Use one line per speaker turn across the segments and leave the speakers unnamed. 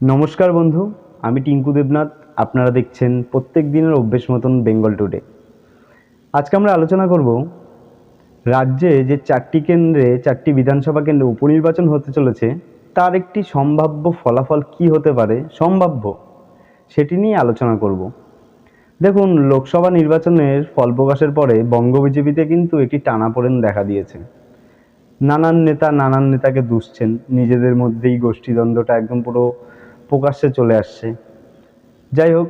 নমস্কার বন্ধু, আমি টিঙ্কু দেবনাথ। আপনারা দেখছেন প্রত্যেক দিনের অভ্যেস মতন বেঙ্গল টুডে। আজকে আমরা আলোচনা করব, রাজ্যে যে চারটি কেন্দ্রে, চারটি বিধানসভা কেন্দ্রে উপনির্বাচন হতে চলেছে, তার একটি সম্ভাব্য ফলাফল কি হতে পারে, সম্ভাব্য, সেটি নিয়ে আলোচনা করব। দেখুন, লোকসভা নির্বাচনের ফল প্রকাশের পরে বঙ্গ বিজেপিতে কিন্তু একটি টানাপোড়েন দেখা দিয়েছে। নানান নেতা, নানান নেতাকে দুষছেন, নিজেদের মধ্যেই গোষ্ঠীদ্বন্দ্বটা একদম পুরো প্রকাশ্যে চলে আসছে। যাই হোক,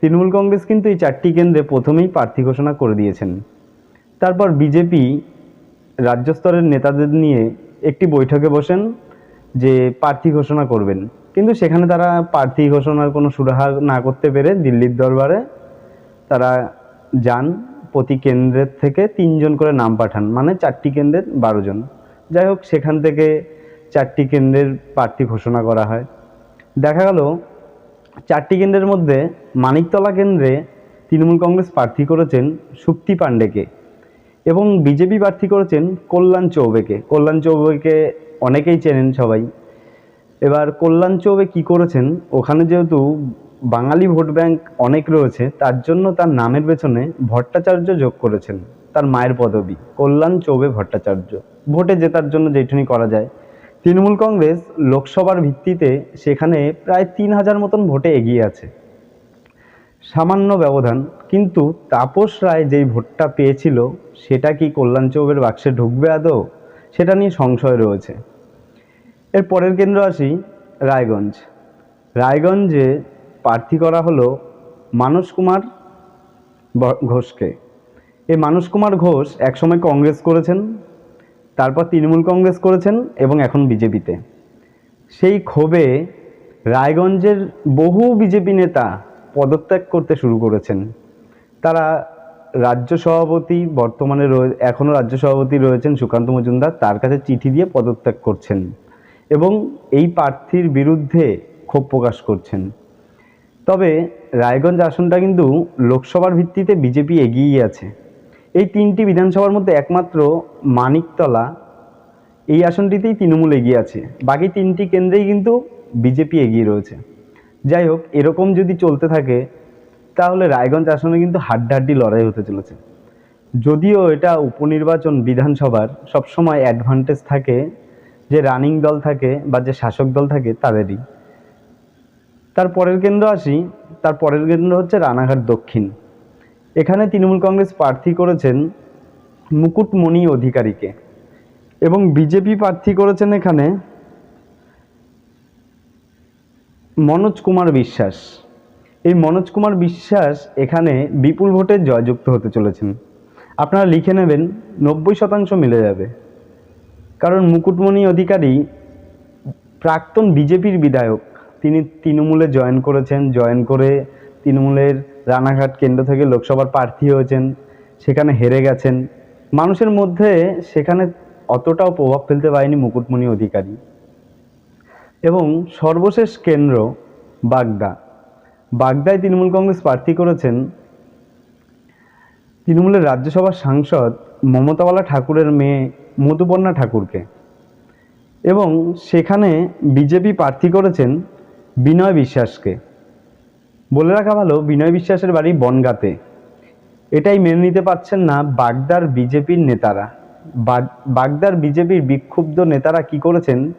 তৃণমূল কংগ্রেস কিন্তু এই চারটি কেন্দ্রে প্রথমেই প্রার্থী ঘোষণা করে দিয়েছেন। তারপর বিজেপি রাজ্য স্তরের নেতাদের নিয়ে একটি বৈঠকে বসেন যে প্রার্থী ঘোষণা করবেন। কিন্তু সেখানে তারা প্রার্থী ঘোষণার কোনো সুরাহা না করতে পেরে দিল্লির দরবারে তারা যান, প্রতি কেন্দ্রের থেকে তিনজন করে নাম পাঠান মানে চারটি কেন্দ্রের বারো জন। যাই হোক, সেখান থেকে চারটি কেন্দ্রের প্রার্থী ঘোষণা করা হয়। দেখা গেল, চারটি কেন্দ্রের মধ্যে মানিকতলা কেন্দ্রে তৃণমূল কংগ্রেস প্রার্থী করেছেন সুক্তি পাণ্ডেকে এবং বিজেপি প্রার্থী করেছেন কল্যাণ চৌবেকে। কল্যাণ চৌবেকে অনেকেই চেনেন সবাই। এবার কল্যাণ চৌবে কী করেছেন, ওখানে যেহেতু বাঙালি ভোট ব্যাংক অনেক রয়েছে, তার জন্য তার নামের পেছনে ভট্টাচার্য যোগ করেছেন, তার মায়ের পদবি, কল্যাণ চৌবে ভট্টাচার্য। ভোটে জেতার জন্য যেটুনি করা যায়। তৃণমূল কংগ্রেস লোকসভার ভিত্তিতে সেখানে প্রায় তিন হাজার মতন ভোটে এগিয়ে আছে। সামান্য ব্যবধান, কিন্তু তাপস রায় যেই ভোটটা পেয়েছিল, সেটা কি কল্যাণ চৌবের বাক্সে ঢুকবে আদৌ? সেটা নিয়ে সংশয় রয়েছে। এর পরের কেন্দ্র আসি রায়গঞ্জ। রায়গঞ্জে প্রার্থী করা হলো মানস কুমার ঘোষকে। এই মানস কুমার ঘোষ একসময় কংগ্রেস করেছেন তারপর তৃণমূল কংগ্রেস করেছেন এবং এখন বিজেপিতে। সেই ক্ষোভে রায়গঞ্জের বহু বিজেপি নেতা পদত্যাগ করতে শুরু করেছেন। তারা রাজ্য সভাপতি, বর্তমানে রয়ে, এখনও রাজ্য সভাপতি রয়েছেন সুকান্ত মজুমদার, তার কাছে চিঠি দিয়ে পদত্যাগ করছেন এবং এই প্রার্থীর বিরুদ্ধে ক্ষোভ প্রকাশ করছেন। তবে রায়গঞ্জ আসনটা কিন্তু লোকসভার ভিত্তিতে বিজেপি এগিয়েই আছে। এই তিনটি বিধানসভার মধ্যে একমাত্র মানিকতলা, এই আসনটিতেই তৃণমূল এগিয়ে আছে। বাকি তিনটি কেন্দ্রেই কিন্তু বিজেপি এগিয়ে রয়েছে। যাই হোক, এরকম যদি চলতে থাকে, তাহলে রায়গঞ্জ আসনে কিন্তু হাড্ডাহাড্ডি লড়াই হতে চলেছে। যদিও এটা উপনির্বাচন বিধানসভার সবসময় অ্যাডভান্টেজ থাকে, যে রানিং দল থাকে বা যে শাসক দল থাকে তাদেরই। তার পরের কেন্দ্র আসি, তার পরের কেন্দ্র হচ্ছে রানাঘাট দক্ষিণ। এখানে তৃণমূল কংগ্রেস প্রার্থী করেছেন মুকুটমণি অধিকারীকে এবং বিজেপি প্রার্থী করেছেন এখানে মনোজ কুমার বিশ্বাস। এই মনোজ কুমার বিশ্বাস এখানে বিপুল ভোটে জয়যুক্ত হতে চলেছেন। আপনারা লিখে নেবেন, নব্বই শতাংশ মিলে যাবে। কারণ মুকুটমণি অধিকারী প্রাক্তন বিজেপির বিধায়ক, তিনি তৃণমূলে জয়েন করেছেন, জয়েন করে তৃণমূলের রানাঘাট কেন্দ্র থেকে লোকসভার প্রার্থী হয়েছেন, সেখানে হেরে গেছেন। মানুষের মধ্যে সেখানে অতটাও প্রভাব ফেলতে পারেনি মুকুটমণি অধিকারী। এবং সর্বশেষ কেন্দ্র বাগদা। বাগদায় তৃণমূল কংগ্রেস প্রার্থী করেছেন তৃণমূলের রাজ্যসভার সাংসদ মমতাওয়ালা ঠাকুরের মেয়ে মধুপর্ণা ঠাকুরকে। এবং সেখানে বিজেপি প্রার্থী করেছেন বিনয় বিশ্বাসকে। বলে রাখা ভালো, বিনয় বিশ্বাসের বাড়ি বনগাঁতে। এটাই মেনে নিতে পারছেন না বাগদার বিজেপির নেতারা। বাগ- বাগদার বিজেপির বিক্ষুব্ধ নেতারা কি করেছেন?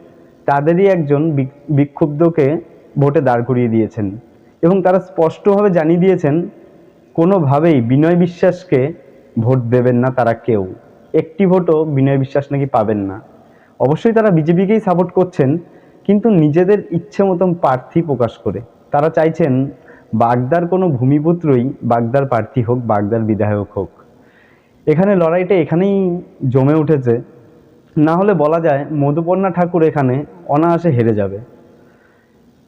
তাদেরই একজন বিক্ষুব্ধকে ভোটে দাঁড় করিয়ে দিয়েছেন। এবং তারা স্পষ্টভাবে জানিয়ে দিয়েছেন, কোনোভাবেই বিনয় বিশ্বাসকে ভোট দেবেন না তারা কেউ। একটি ভোটও বিনয় বিশ্বাস নাকি পাবেন না। অবশ্যই তারা বিজেপিকেই সাপোর্ট করছেন, কিন্তু নিজেদের ইচ্ছে মতন প্রার্থী প্রকাশ করে। তারা চাইছেন বাগদার কোনো ভূমিপুত্রই বাগদার প্রার্থী হোক, বাগদার বিধায়ক হোক। এখানে লড়াইটা এখানেই জমে উঠেছে। না হলে বলা যায় মধুপর্ণা ঠাকুর এখানে অনায়াসে হেরে যাবে।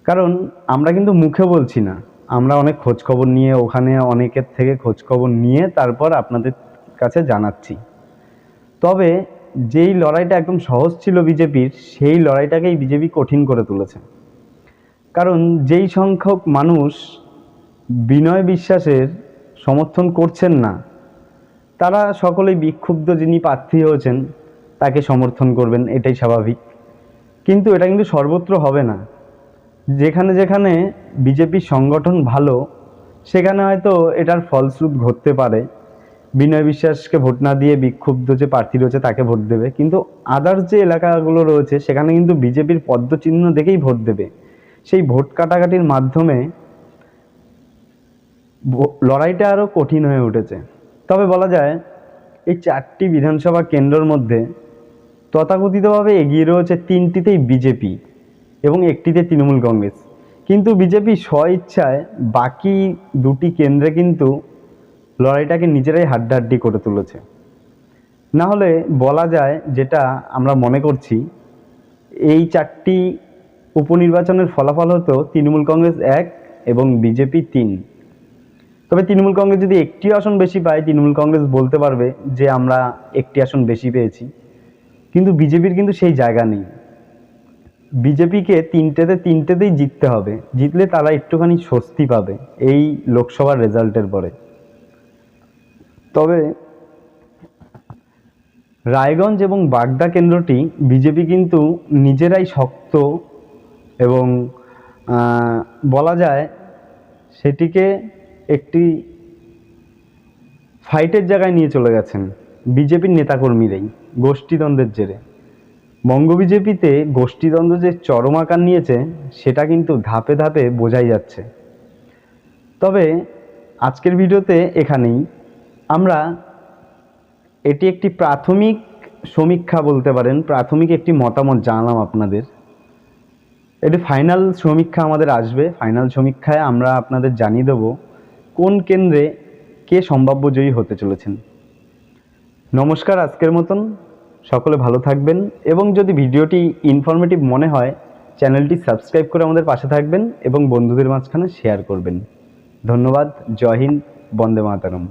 কারণ আমরা কিন্তু মুখে বলছি না। আমরা অনেক খোঁজ খবর নিয়ে ওখানে অনেকের থেকে খোঁজ খবর নিয়ে তারপর আপনাদের কাছে জানাচ্ছি। তবে যেই লড়াইটা একদম সহজ ছিল বিজেপির, সেই লড়াইটাকেই বিজেপি কঠিন করে তুলেছে। কারণ যেই সংখ্যক মানুষ বিনয় বিশ্বাসের সমর্থন করছেন না। তারা সকলেই বিক্ষুব্ধ যিনি প্রার্থী হয়েছেন, তাকে সমর্থন করবেন, এটাই স্বাভাবিক। কিন্তু এটা কিন্তু সর্বত্র হবে না। যেখানে যেখানে বিজেপির সংগঠন ভালো, সেখানে হয়তো এটার ফলস্রুপ ঘটতে পারে। বিনয় বিশ্বাসকে ভোট না দিয়ে বিক্ষুব্ধ যে প্রার্থী রয়েছে, তাকে ভোট দেবে। কিন্তু আদার্স যে এলাকাগুলো রয়েছে, সেখানে কিন্তু বিজেপির পদ্মচিহ্ন দেখেই ভোট দেবে। সেই ভোট কাটাকাটির মাধ্যমে লড়াইটা আরও কঠিন হয়ে উঠেছে। তবে বলা যায়, এই চারটি বিধানসভা কেন্দ্রর মধ্যে তথাকথিতভাবে এগিয়ে রয়েছে তিনটিতেই বিজেপি এবং একটিতে তৃণমূল কংগ্রেস। কিন্তু বিজেপি স্ব ইচ্ছায় বাকি দুটি কেন্দ্রে কিন্তু লড়াইটাকে নিজেরাই হাড্ডাহাড্ডি করে তুলেছে। না হলে বলা যায়, যেটা আমরা মনে করছি, এই চারটি উপনির্বাচনের ফলাফল হতো তৃণমূল কংগ্রেস এক এবং বিজেপি তিন। তবে তৃণমূল কংগ্রেস যদি একটি আসন বেশি পায়, তৃণমূল কংগ্রেস বলতে পারবে যে আমরা একটি আসন বেশি পেয়েছি। কিন্তু বিজেপির কিন্তু সেই জায়গা নেই। বিজেপিকে তিনটেতে তিনটেতেই জিততে হবে। জিতলে তারা একটুখানি স্বস্তি পাবে এই লোকসভার রেজাল্টের পরে। তবে রায়গঞ্জ এবং বাগদা কেন্দ্রটি বিজেপি কিন্তু নিজেরাই শক্ত এবং বলা যায় সেটিকে একটি ফাইটের জায়গায় নিয়ে চলে গেছেন বিজেপির নেতাকর্মীরাই গোষ্ঠীদ্বন্দ্বের জেরে। বঙ্গ বিজেপিতে গোষ্ঠীদ্বন্দ্ব যে চরম আকার নিয়েছে, সেটা কিন্তু ধাপে ধাপে বোঝাই যাচ্ছে। তবে আজকের ভিডিওতে এখানেই আমরা এটি একটি প্রাথমিক সমীক্ষা বলতে পারেন, প্রাথমিক একটি মতামত জানালাম আপনাদের। এটি ফাইনাল সমীক্ষা আমাদের আসবে ফাইনাল সমীক্ষায় আমরা আপনাদের জানিয়ে দেব কোন কেন্দ্রে কে সম্ভাব্য জয়ী হতে চলেছেন? নমস্কার আজকের মতন। সকলে ভালো থাকবেন এবং যদি ভিডিওটি ইনফরমেটিভ মনে হয়, চ্যানেলটি সাবস্ক্রাইব করে আমাদের পাশে থাকবেন এবং বন্ধুদের মাঝখানে শেয়ার করবেন। ধন্যবাদ। জয় হিন্দ। বন্দে মাতারম।